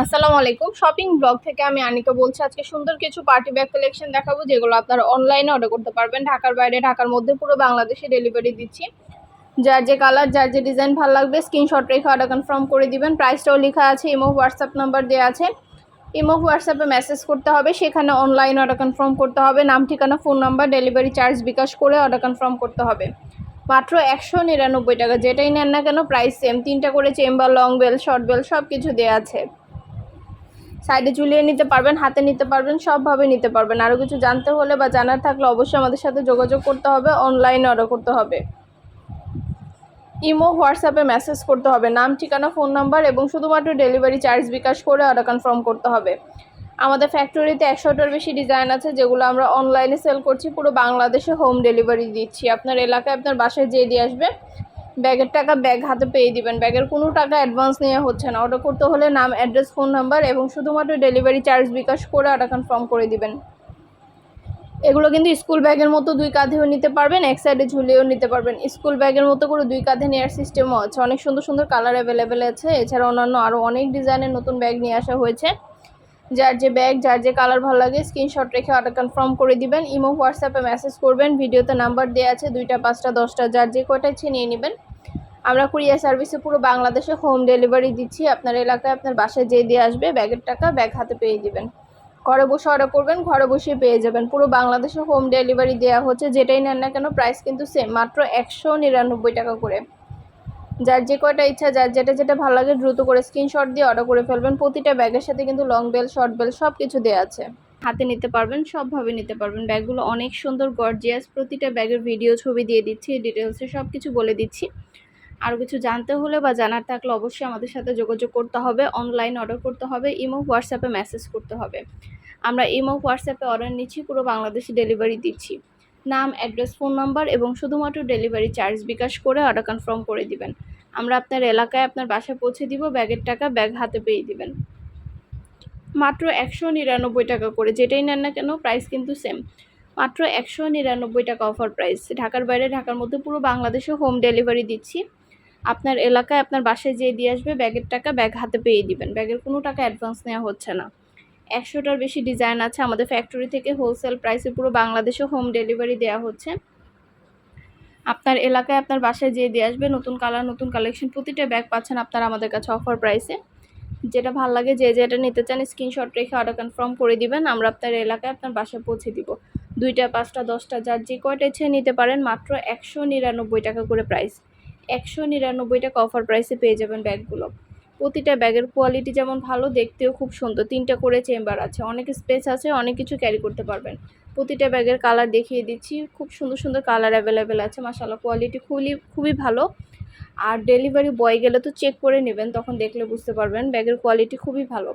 আসসালামু আলাইকুম। Shopping blog থেকে আমি আনিকা বলছি, আজকে সুন্দর কিছু পার্টি ব্যাগ কালেকশন দেখাবো, যেগুলো আপনারা অনলাইনে অর্ডার করতে পারবেন। ঢাকার বাইরে, ঢাকার মধ্যে পুরো বাংলাদেশে ডেলিভারি দিচ্ছি। যার যে কালার যার যে ডিজাইন ভালো লাগবে স্ক্রিনশট রেখে অর্ডার কনফার্ম করে দিবেন। প্রাইসটাও লেখা আছে ইমো হোয়াটসঅ্যাপ নাম্বার দেওয়া আছে। ইমো হোয়াটসঅ্যাপে মেসেজ করতে হবে, সেখানে অনলাইন অর্ডার কনফার্ম করতে হবে। নাম, ঠিকানা phone number delivery charge bKash করে অর্ডার কনফার্ম করতে হবে। মাত্র একশো নিরানব্বই টাকা, যেটাই নেন না কেন প্রাইস সেম তিনটা করে chamber long bell short bell সব কিছু দেওয়া আছে। সাইডে ঝুলিয়ে নিতে পারবেন, হাতে নিতে পারবেন, সবভাবে নিতে পারবেন। আরও কিছু জানতে হলে বা জানার থাকলে অবশ্যই আমাদের সাথে যোগাযোগ করতে হবে অনলাইনে অর্ডার করতে হবে। ইমো, হোয়াটসঅ্যাপে মেসেজ করতে হবে। নাম, ঠিকানা ফোন নাম্বার এবং শুধুমাত্র ডেলিভারি চার্জ বিকাশ করে অর্ডার কনফার্ম করতে হবে। আমাদের ফ্যাক্টরিতে একশোটার বেশি ডিজাইন আছে, যেগুলো আমরা অনলাইনে সেল করছি। পুরো বাংলাদেশে হোম ডেলিভারি দিচ্ছি। আপনার এলাকায় আপনার বাসায় যেয়ে দিয়ে আসবে। ব্যাগের টাকা ব্যাগ হাতে পেয়ে দিবেন। ব্যাগের কোনো টাকা অ্যাডভান্স নেওয়া হচ্ছে না। অর্ডার করতে হলে নাম অ্যাড্রেস ফোন নাম্বার এবং শুধুমাত্র ডেলিভারি চার্জ বিকাশ করে অর্ডার কনফার্ম করে দিবেন। এগুলো কিন্তু স্কুল ব্যাগের মতো দুই কাঁধেও নিতে পারবেন, এক সাইডে ঝুলিয়েও নিতে পারবেন। স্কুল ব্যাগের মতো করে দুই কাঁধে নেওয়ার সিস্টেমও আছে। অনেক সুন্দর সুন্দর কালার অ্যাভেলেবেল আছে। এছাড়া অন্যান্য আরও অনেক ডিজাইনের নতুন ব্যাগ নিয়ে আসা হয়েছে। যার যে ব্যাগ যার যে কালার ভালো লাগে স্ক্রিনশট রেখে অর্ডার কনফার্ম করে দিবেন। ইমো হোয়াটসঅ্যাপে মেসেজ করবেন। ভিডিওতে নাম্বার দেওয়া আছে, দুইটা, পাঁচটা, দশটা, যার যে কয়টা ইচ্ছে নিয়ে নেবেন। আমরা কুরিয়ার সার্ভিসে পুরো বাংলাদেশে হোম ডেলিভারি দিচ্ছি। আপনার এলাকায় আপনার বাসায় যেয়ে দিয়ে আসবে, ব্যাগের টাকা ব্যাগ হাতে পেয়ে দিবেন ঘরে বসে অর্ডার করবেন, ঘরে বসে পেয়ে যাবেন। পুরো বাংলাদেশে হোম ডেলিভারি দেওয়া হচ্ছে, যেটাই নেন না কেন প্রাইস কিন্তু সেম মাত্র একশো নিরানব্বই টাকা করে। যার যে কয়টা ইচ্ছা, যার যেটা যেটা ভালো লাগে, দ্রুত করে স্ক্রিনশট দিয়ে অর্ডার করে ফেলবেন। প্রতিটা ব্যাগের সাথে কিন্তু লং বেল শর্ট বেল সব কিছু দেওয়া আছে। হাতে নিতে পারবেন, সবভাবে নিতে পারবেন। ব্যাগগুলো অনেক সুন্দর গর্জিয়াস প্রতিটা ব্যাগের ভিডিও ছবি দিয়ে দিচ্ছি ডিটেলসে সব কিছু বলে দিচ্ছি। আরও কিছু জানতে হলে বা জানার থাকলে অবশ্যই আমাদের সাথে যোগাযোগ করতে হবে। অনলাইন অর্ডার করতে হবে ইমো হোয়াটসঅ্যাপে মেসেজ করতে হবে। আমরা ইমো হোয়াটসঅ্যাপে অর্ডার নিচ্ছি, পুরো বাংলাদেশে ডেলিভারি দিচ্ছি। নাম অ্যাড্রেস ফোন নাম্বার এবং শুধুমাত্র ডেলিভারি চার্জ বিকাশ করে অর্ডার কনফার্ম করে দিবেন। আমরা আপনার এলাকায় আপনার বাসায় পৌঁছে দিব, ব্যাগের টাকা ব্যাগ হাতে পেয়ে দিবেন। মাত্র একশো নিরানব্বই টাকা করে, যেটাই নেন না কেন প্রাইস কিন্তু সেম মাত্র একশো নিরানব্বই টাকা অফার প্রাইস ঢাকার বাইরে, ঢাকার মধ্যে পুরো বাংলাদেশে হোম ডেলিভারি দিচ্ছি। আপনার এলাকায় আপনার বাসায় যেয়ে দিয়ে আসবে, ব্যাগের টাকা ব্যাগ হাতে পেয়ে দিবেন। ব্যাগের কোনো টাকা অ্যাডভান্স নেওয়া হচ্ছে না। একশোটার বেশি ডিজাইন আছে আমাদের ফ্যাক্টরি থেকে হোলসেল প্রাইসে পুরো বাংলাদেশে হোম ডেলিভারি দেওয়া হচ্ছে। আপনার এলাকায় আপনার বাসায় যেয়ে দিয়ে আসবে, নতুন কালার নতুন কালেকশন প্রতিটা ব্যাগ পাচ্ছেন আপনারা আমাদের কাছে অফার প্রাইসে যেটা ভালো লাগে যে যেটা নিতে চান স্ক্রিনশট রেখে অর্ডার কনফার্ম করে দিবেন, আমরা আপনার এলাকায় আপনার বাসায় পৌঁছে দিব। দুইটা, পাঁচটা, দশটা, যার যে কয়টা ইচ্ছে নিতে পারেন, মাত্র একশো নিরানব্বই টাকা করে প্রাইস একশো নিরানব্বই টাকা অফার প্রাইসে পেয়ে যাবেন ব্যাগগুলো। প্রতিটা ব্যাগের কোয়ালিটি যেমন ভালো, দেখতেও খুব সুন্দর। তিনটা করে চেম্বার আছে। অনেক স্পেস আছে, অনেক কিছু ক্যারি করতে পারবেন। প্রতিটা ব্যাগের কালার দেখিয়ে দিচ্ছি। খুব সুন্দর সুন্দর কালার অ্যাভেলেবেল আছে। মাসাল্লাহ কোয়ালিটি খুবই খুবই ভালো। আর ডেলিভারি বয় গেলে তো চেক করে নেবেন, তখন দেখলে বুঝতে পারবেন। ব্যাগের কোয়ালিটি খুবই ভালো।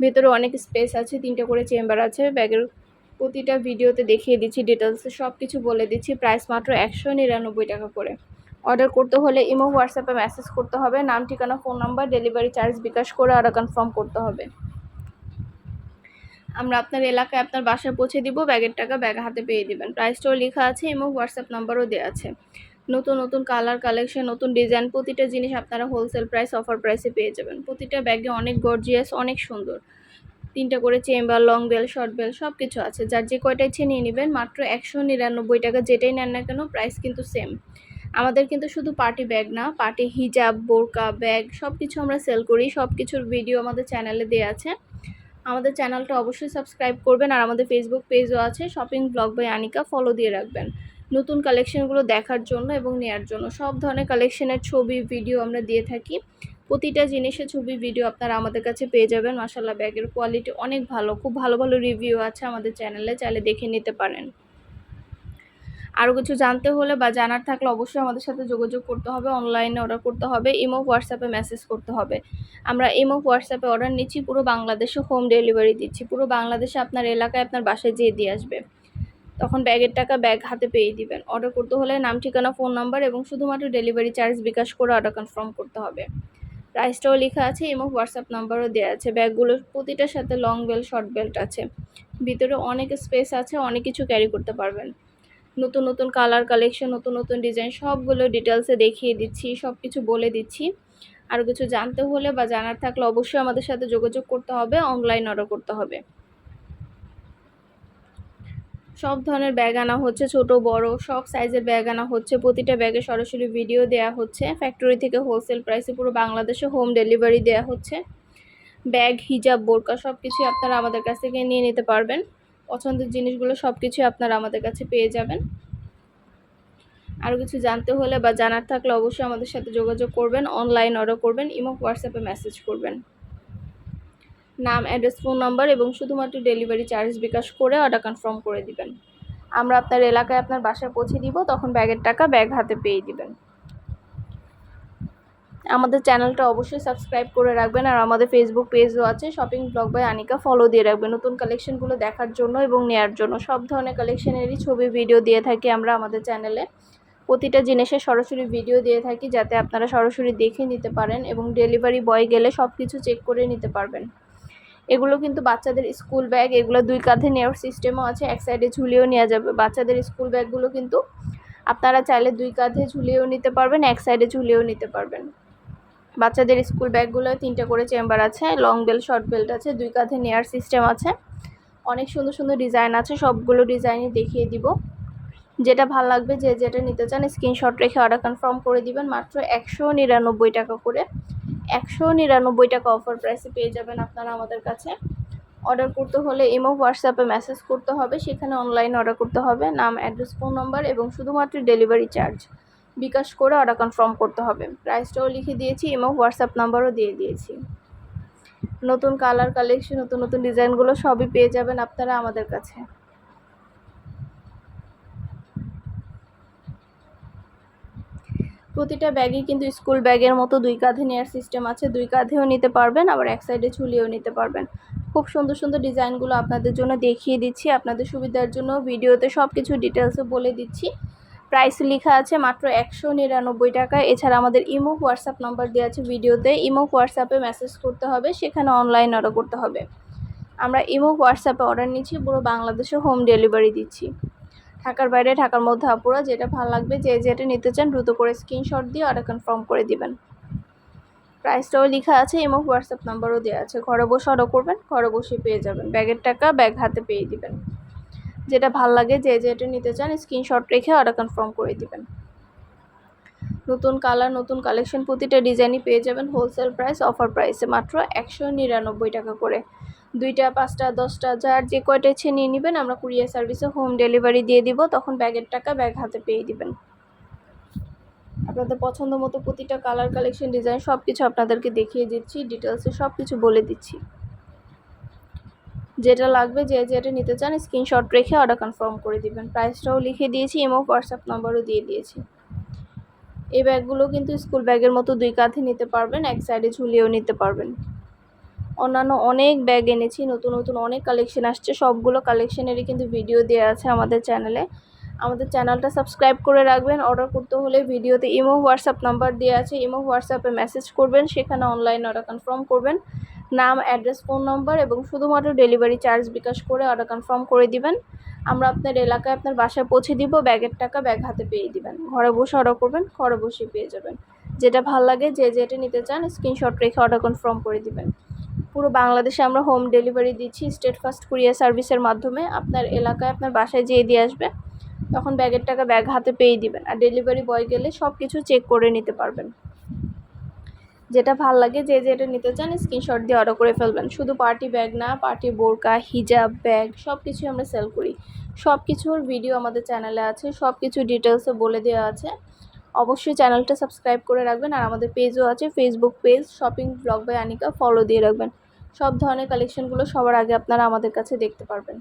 ভেতরে অনেক স্পেস আছে, তিনটা করে চেম্বার আছে। ব্যাগের প্রতিটা ভিডিওতে দেখিয়ে দিচ্ছি ডিটেলসে সব কিছু বলে দিচ্ছি। প্রাইস মাত্র একশো নিরানব্বই টাকা করে। অর্ডার করতে হলে ইমো, হোয়াটসঅ্যাপে মেসেজ করতে হবে। নাম, ঠিকানা, phone number, delivery charge bKash করে অর্ডার কনফার্ম করতে হবে। আমরা আপনার এলাকায় আপনার বাসায় পৌঁছে দিব, ব্যাগের টাকা ব্যাগ হাতে পেয়ে দিবেন। প্রাইসটাও লেখা আছে এবং হোয়াটসঅ্যাপ নাম্বারও দেওয়া আছে। নতুন নতুন কালার কালেকশন নতুন ডিজাইন প্রতিটা জিনিস আপনারা হোলসেল প্রাইস অফার প্রাইসে পেয়ে যাবেন। প্রতিটা ব্যাগে অনেক গর্জিয়াস অনেক সুন্দর। তিনটা করে chamber long bell short bell সব কিছু আছে। যার যে কয়টা ইচ্ছে নিয়ে নেবেন, মাত্র একশো নিরানব্বই টাকা যেটাই নেন না কেন প্রাইস কিন্তু সেম আমাদের কিন্তু শুধু পার্টি ব্যাগ না পার্টি হিজাব বোরকা ব্যাগ সব কিছু আমরা সেল করি সব কিছুর ভিডিও আমাদের চ্যানেলে দেওয়া আছে। আমাদের চ্যানেলটা অবশ্যই সাবস্ক্রাইব করবেন আর আমাদের ফেসবুক পেজও আছে shopping blog by Anika follow দিয়ে রাখবেন। নতুন কালেকশনগুলো দেখার জন্য এবং নেয়ার জন্য সব ধরনের কালেকশনের ছবি ভিডিও আমরা দিয়ে থাকি। প্রতিটা জিনিসের ছবি ভিডিও আপনারা আমাদের কাছে পেয়ে যাবেন। মাসাল্লাহ ব্যাগের কোয়ালিটি অনেক ভালো, খুব ভালো ভালো রিভিউ আছে আমাদের চ্যানেলে চাইলে দেখে নিতে পারেন। আরও কিছু জানতে হলে বা জানার থাকলে অবশ্যই আমাদের সাথে যোগাযোগ করতে হবে অনলাইনে অর্ডার করতে হবে ইমো হোয়াটসঅ্যাপে মেসেজ করতে হবে। আমরা ইমো হোয়াটসঅ্যাপে অর্ডার নিচ্ছি, পুরো বাংলাদেশে হোম ডেলিভারি দিচ্ছি, পুরো বাংলাদেশে আপনার এলাকায় আপনার বাসায় যেয়ে দিয়ে আসবে। তখন ব্যাগের টাকা ব্যাগ হাতে পেয়ে দিবেন। অর্ডার করতে হলে নাম, ঠিকানা ফোন নাম্বার এবং শুধুমাত্র ডেলিভারি চার্জ বিকাশ করে অর্ডার কনফার্ম করতে হবে। প্রাইসটাও লেখা আছে এবং হোয়াটসঅ্যাপ নাম্বারও দেওয়া আছে। ব্যাগগুলোর প্রতিটার সাথে লং বেল্ট শর্ট বেল্ট আছে। ভিতরে অনেক স্পেস আছে, অনেক কিছু ক্যারি করতে পারবেন। নতুন নতুন কালার কালেকশন নতুন নতুন ডিজাইন সবগুলো ডিটেলসে দেখিয়ে দিচ্ছি সব কিছু বলে দিচ্ছি। আরও কিছু জানতে হলে বা জানার থাকলে অবশ্যই আমাদের সাথে যোগাযোগ করতে হবে অনলাইন অর্ডার করতে হবে। সব ধরনের ব্যাগ আনা হচ্ছে, ছোট, বড়, সব সাইজের ব্যাগ আনা হচ্ছে। প্রতিটা ব্যাগে সরাসরি ভিডিও দেয়া হচ্ছে। ফ্যাক্টরি থেকে হোলসেল প্রাইসে পুরো বাংলাদেশে হোম ডেলিভারি দেয়া হচ্ছে। ব্যাগ হিজাব বোরকা সব কিছুই আপনারা আমাদের কাছ থেকে নিয়ে নিতে পারবেন। পছন্দের জিনিসগুলো সব কিছুই আপনারা আমাদের কাছে পেয়ে যাবেন। আরও কিছু জানতে হলে বা জানার থাকলে অবশ্যই আমাদের সাথে যোগাযোগ করবেন অনলাইন অর্ডার করবেন ইমো হোয়াটসঅ্যাপে মেসেজ করবেন। নাম অ্যাড্রেস ফোন নাম্বার এবং শুধুমাত্র ডেলিভারি চার্জ বিকাশ করে অর্ডার কনফার্ম করে দিবেন। আমরা আপনার এলাকায় আপনার বাসায় পৌঁছে দিব, তখন ব্যাগের টাকা ব্যাগ হাতে পেয়ে দিবেন। আমাদের চ্যানেলটা অবশ্যই সাবস্ক্রাইব করে রাখবেন আর আমাদের ফেসবুক পেজও আছে। Shopping blog by Anika follow দিয়ে রাখবেন। নতুন কালেকশনগুলো দেখার জন্য এবং নেয়ার জন্য। সব ধরনের কালেকশনেরই ছবি ভিডিও দিয়ে থাকি আমরা আমাদের চ্যানেলে প্রতিটা জিনিসের সরাসরি ভিডিও দিয়ে থাকি যাতে আপনারা সরাসরি দেখে নিতে পারেন এবং ডেলিভারি বয় গেলে সব কিছু চেক করে নিতে পারবেন। এগুলো কিন্তু বাচ্চাদের স্কুল ব্যাগ এগুলো দুই কাঁধে নেওয়ার সিস্টেমও আছে। এক সাইডে ঝুলিয়েও নেওয়া যাবে। বাচ্চাদের স্কুল ব্যাগগুলো কিন্তু আপনারা চাইলে দুই কাঁধে ঝুলিয়েও নিতে পারবেন, এক সাইডে ঝুলিয়েও নিতে পারবেন। বাচ্চাদের স্কুল ব্যাগগুলো তিনটা করে চেম্বার আছে লং বেল্ট শর্ট বেল্ট আছে, দুই কাঁধে নেওয়ার সিস্টেম আছে। অনেক সুন্দর সুন্দর ডিজাইন আছে, সবগুলো ডিজাইনই দেখিয়ে দিব। যেটা ভালো লাগবে, যে যেটা নিতে চান স্ক্রিনশট রেখে অর্ডার কনফার্ম করে দিবেন। মাত্র একশো নিরানব্বই টাকা করে, একশো নিরানব্বই টাকা অফার প্রাইসে পেয়ে যাবেন আপনারা আমাদের কাছে। অর্ডার করতে হলে ইমো হোয়াটসঅ্যাপে মেসেজ করতে হবে, সেখানে অনলাইন অর্ডার করতে হবে। নাম অ্যাড্রেস ফোন নম্বর এবং শুধুমাত্র ডেলিভারি চার্জ বিকাশ করে অর্ডার কনফার্ম করতে হবে। প্রাইসটাও লিখে দিয়েছি এবং হোয়াটসঅ্যাপ নাম্বারও দিয়ে দিয়েছি। নতুন কালার কালেকশন নতুন নতুন ডিজাইনগুলো সবই পেয়ে যাবেন আপনারা আমাদের কাছে। প্রতিটা ব্যাগই কিন্তু স্কুল ব্যাগের মতো দুই কাঁধে নেওয়ার সিস্টেম আছে। দুই কাঁধেও নিতে পারবেন, আবার এক সাইডে ঝুলিয়েও নিতে পারবেন। খুব সুন্দর সুন্দর ডিজাইনগুলো আপনাদের জন্য দেখিয়ে দিচ্ছি। আপনাদের সুবিধার জন্য ভিডিওতে সব কিছু ডিটেলসে বলে দিচ্ছি। প্রাইস লেখা আছে মাত্র একশো নিরানব্বই টাকা। এছাড়া আমাদের ইমো, হোয়াটসঅ্যাপ নাম্বার দেওয়া আছে ভিডিওতে। ইমো, হোয়াটসঅ্যাপে মেসেজ করতে হবে, সেখানে অনলাইন অর্ডার করতে হবে। আমরা ইমো, হোয়াটসঅ্যাপে অর্ডার নিচ্ছি, পুরো বাংলাদেশে হোম ডেলিভারি দিচ্ছি। ঢাকার বাইরে, ঢাকার মধ্যে আপুরা যেটা ভালো লাগবে, যে যেটা নিতে চান দ্রুত করে স্ক্রিনশট দিয়ে অর্ডার কনফার্ম করে দিবেন। প্রাইসটাও লেখা আছে এবং হোয়াটসঅ্যাপ নাম্বারও দেওয়া আছে। ঘরে বসে অর্ডার করবেন, ঘরে বসে পেয়ে যাবেন। ব্যাগের টাকা ব্যাগ হাতে পেয়ে দিবেন। যেটা ভালো লাগে, যে যেটা নিতে চান স্ক্রিনশট রেখে অর্ডার কনফার্ম করে দিবেন। নতুন কালার নতুন কালেকশন প্রতিটা ডিজাইনই পেয়ে যাবেন হোলসেল প্রাইস অফার প্রাইসে মাত্র একশো নিরানব্বই টাকা করে। দুইটা, পাঁচটা, দশটা, যার যে কয়টা ইচ্ছে নিয়ে নেবেন, আমরা কুরিয়ার সার্ভিসে হোম ডেলিভারি দিয়ে দিব, তখন ব্যাগের টাকা ব্যাগ হাতে পেয়ে দিবেন। আপনাদের পছন্দ মতো প্রতিটা কালার কালেকশন ডিজাইন সব কিছু আপনাদেরকে দেখিয়ে দিচ্ছি ডিটেলসে সব কিছু বলে দিচ্ছি। যেটা লাগবে যে যেটা নিতে চান স্ক্রিনশট রেখে অর্ডার কনফার্ম করে দিবেন। প্রাইসটাও লিখে দিয়েছি এবং হোয়াটসঅ্যাপ নাম্বারও দিয়ে দিয়েছি। এই ব্যাগগুলো কিন্তু স্কুল ব্যাগের মতো দুই কাঁধে নিতে পারবেন, এক সাইডে ঝুলিয়েও নিতে পারবেন। অন্যান্য অনেক ব্যাগ এনেছি, নতুন নতুন অনেক কালেকশন আসছে, সবগুলো কালেকশনেরই কিন্তু ভিডিও দেওয়া আছে আমাদের চ্যানেলে আমাদের চ্যানেলটা সাবস্ক্রাইব করে রাখবেন অর্ডার করতে হলে ভিডিওতে ইমো হোয়াটসঅ্যাপ নাম্বার দেওয়া আছে ইমো হোয়াটসঅ্যাপে মেসেজ করবেন, সেখানে অনলাইন অর্ডার কনফার্ম করবেন। নাম, অ্যাড্রেস, ফোন নম্বর এবং শুধুমাত্র ডেলিভারি চার্জ বিকাশ করে অর্ডার কনফার্ম করে দিবেন। আমরা আপনার এলাকায় আপনার বাসায় পৌঁছে দিব, ব্যাগের টাকা ব্যাগ হাতে পেয়ে দিবেন। ঘরে বসে অর্ডার করবেন, ঘরে বসে পেয়ে যাবেন। যেটা ভালো লাগে, যে যেটা নিতে চান স্ক্রিনশট রেখে অর্ডার কনফার্ম করে দিবেন। পুরো বাংলাদেশে আমরা হোম ডেলিভারি দিচ্ছি স্টেট ফার্স্ট কুরিয়ার সার্ভিসের মাধ্যমে। আপনার এলাকায় আপনার বাসায় যেয়ে দিয়ে আসবে, তখন ব্যাগের টাকা ব্যাগ হাতে পেয়ে দিবেন। আর ডেলিভারি বয় গেলে সব কিছু চেক করে নিতে পারবেন। যেটা ভালো লাগে, যে যেটা নিতে চান স্ক্রিনশট দিয়ে অর্ডার করে ফেলবেন। শুধু পার্টি ব্যাগ না পার্টি বোরকা হিজাব ব্যাগ সব কিছুই আমরা সেল করি। সব কিছুর ভিডিও আমাদের চ্যানেলে আছে সব কিছু ডিটেলসে বলে দেওয়া আছে। অবশ্যই চ্যানেলটা সাবস্ক্রাইব করে রাখবেন আর আমাদের পেজও আছে Facebook page shopping blog by Anika follow দিয়ে রাখবেন। সব ধরনের কালেকশনগুলো সবার আগে আপনারা আমাদের কাছে দেখতে পারবেন।